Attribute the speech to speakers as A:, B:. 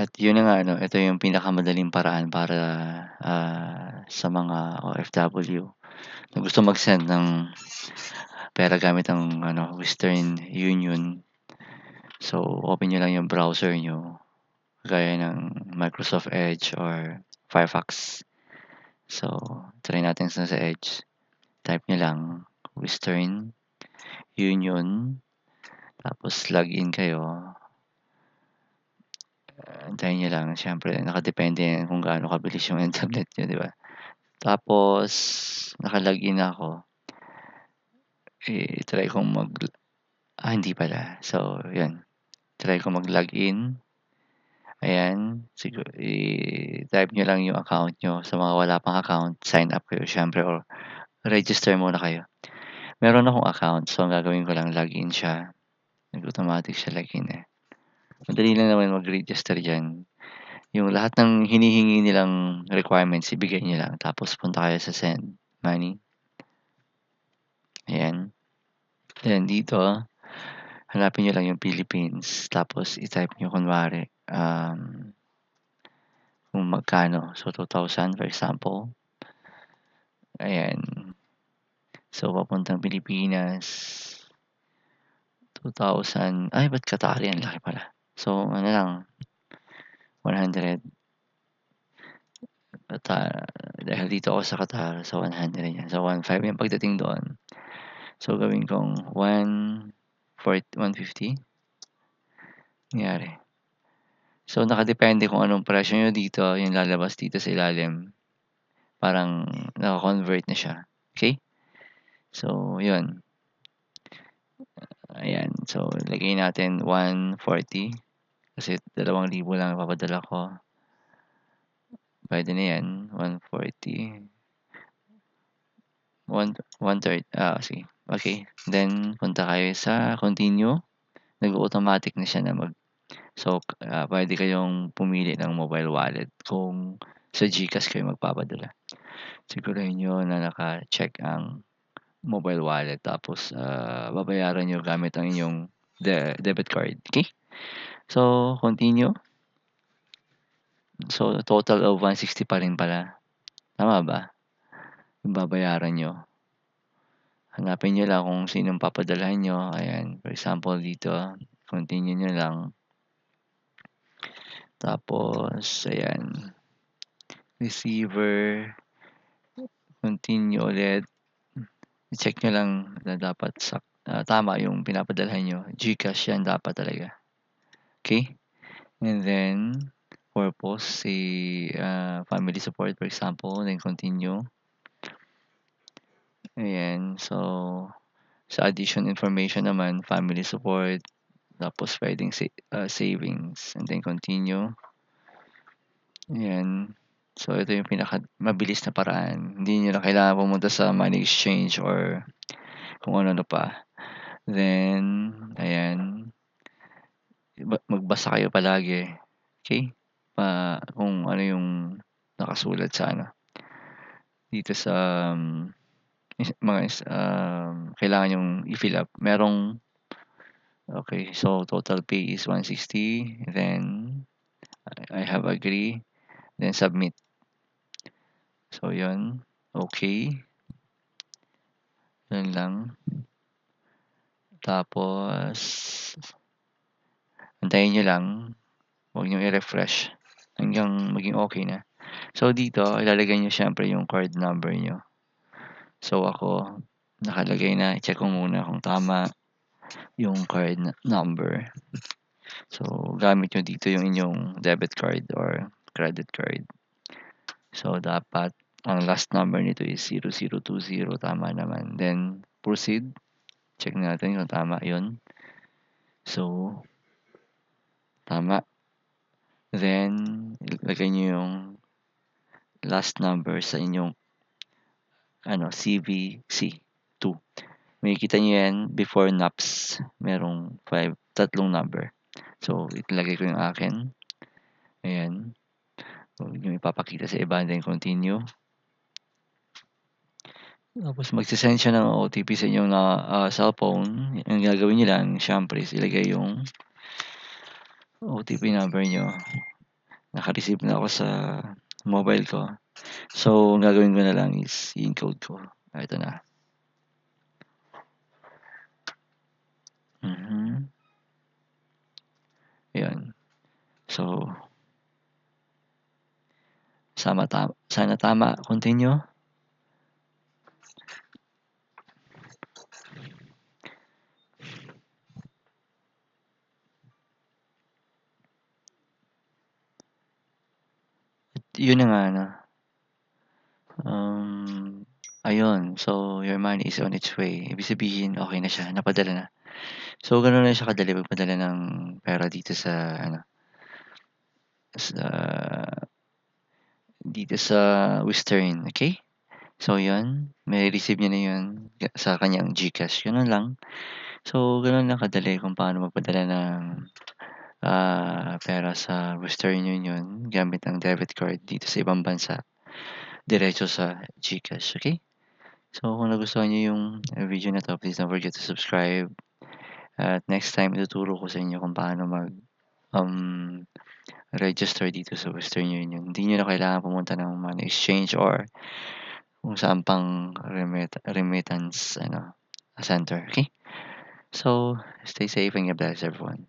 A: At yun nga ano, ito yung pinakamadaling paraan para, ah, sa mga OFW na gusto mag-send ng pera gamit ang ano, Western Union. So, open niyo lang yung browser niyo, gaya ng Microsoft Edge or Firefox. So, try natin sa Edge. Type niyo lang Western Union, tapos login kayo. Antayin niyo lang, siyempre nakadepende yan kung gaano kabilis yung internet niyo, 'di ba? Tapos naka-login na ako. I-try kong mag ah, hindi pala. So, 'yan. Try kong mag-login. Ayan, sigu i-type niyo lang yung account niyo. Sa mga wala pang account, sign up kayo siyempre or register muna kayo. Meron akong account, so ang gagawin ko lang login siya. Nag-automatic siya login, eh. Madali lang naman mag-register diyan. Yung lahat ng hinihingi nilang requirements ibigay niyo lang tapos punta kayo sa send money. Ayan. Then dito, hanapin niyo lang yung Philippines tapos i-type niyo kunwari, um, kung magkano. So, 2,000 for example. Ayan. So, papuntang Pilipinas. 2,000 ay ba't Qatar ang laki pala. So, ano lang 100. At, ah, dahil dito ako sa Qatar, so 100 yan. So, 1,500 yung pagdating doon. So, gawin kong 140 150. Nangyari. So, nakadepende kung anong presyo niyo dito, yung lalabas dito sa ilalim. Parang naka-convert na siya, okey? So, yun. Ayan, so lagay natin 140 kasi 2,000 lang ipapadala ko. Puwede na yan, 140. One one-third, ah, sige, okey. Then punta kayo sa continue. Nag-o-automatic na siya na mag so, ah, puwede kayong pumili ng mobile wallet kung sa GCash kayo magpapadala. Siguraduhin niyo na naka-check ang mobile wallet tapos, ah, babayaran niyo gamit ang inyong de debit card, okey? So, continue. So, total of 160 pa rin pala. Tama ba? Yung babayaran niyo. Hanapin niyo lang kung sinong papadalhan niyo, ayan. For example dito, continue niyo lang. Tapos ayan, receiver, continue ulit. I-check niyo lang na dapat sak ah, tama yung pinapadalhan niyo. GCash yan dapat talaga. Okey? And then, purpose, say, ah, family support for example, then continue. Ayan, so, sa addition information naman, family support, tapos puwedeng sa ah, savings and then continue. Ayan. So, ito yung pinakamabilis na paraan. Hindi niyo na kailangan pumunta sa money exchange or kung ano-ano pa. Then, ayan. Ba magbasa kayo palagi, okey? Pa kung ano yung nakasulat sa ano, dito sa, um, mga um, kailangan niyong i-fill up. Merong okey, so total pay is 160 then I have agree, then submit. So, yun, okey. Yun lang. Tapos antayin niyo lang, huwag niyong i-refresh hanggang maging okey na. So, dito ilalagay niyo siyempre yung card number niyo. So, ako nakalagay na, i-check ko muna kung tama yung card number. So, gamit niyo dito yung inyong debit card or credit card. So, dapat ang last number nito is 0020, tama naman. Then proceed, check natin kung tama yun. So, tama. Then, ilagay niyo yung last number sa inyong ano, CVC 2. Makikita niyo yan before NAPS, merong 5 tatlong number. So, ilalagay ko yung akin. Ayan. Niyong ipapakita sa iba then continue. Tapos magse-send siya ng OTP sa inyong ah, cellphone. Ang gagawin niyo lang siyempre is ilagay yung OTP number niyo. naka-receive na ako sa mobile ko. So, ang gagawin ko na lang is i-encode ko. Ah, ito na. Mhm. Ayan. So sama ta sana tama, continue. Yun na nga ano. Um, ayun. So, your money is on its way. Ibig sabihin okey na siya, napadala na. So, gano'n lang siya kadali magpadala ng pera dito sa ano sa dito sa Western, okey? So, yun, mai-re-receive niya na yun sa kanyang GCash, gano'n lang. So, gano'n lang kadali kung paano magpadala ng, ah, pera sa Western Union gamit ang debit card dito sa ibang bansa, diretso sa GCash, okey? So, kung nagustuhan niyo yung video na 'to, please don't forget to subscribe. At next time ituturo ko sa inyo kung paano mag, um, register dito sa Western Union. Hindi niyo na kailangan pumunta ng money exchange or kung saan pang remit remittance ano, center, okey? So, stay safe and God bless everyone.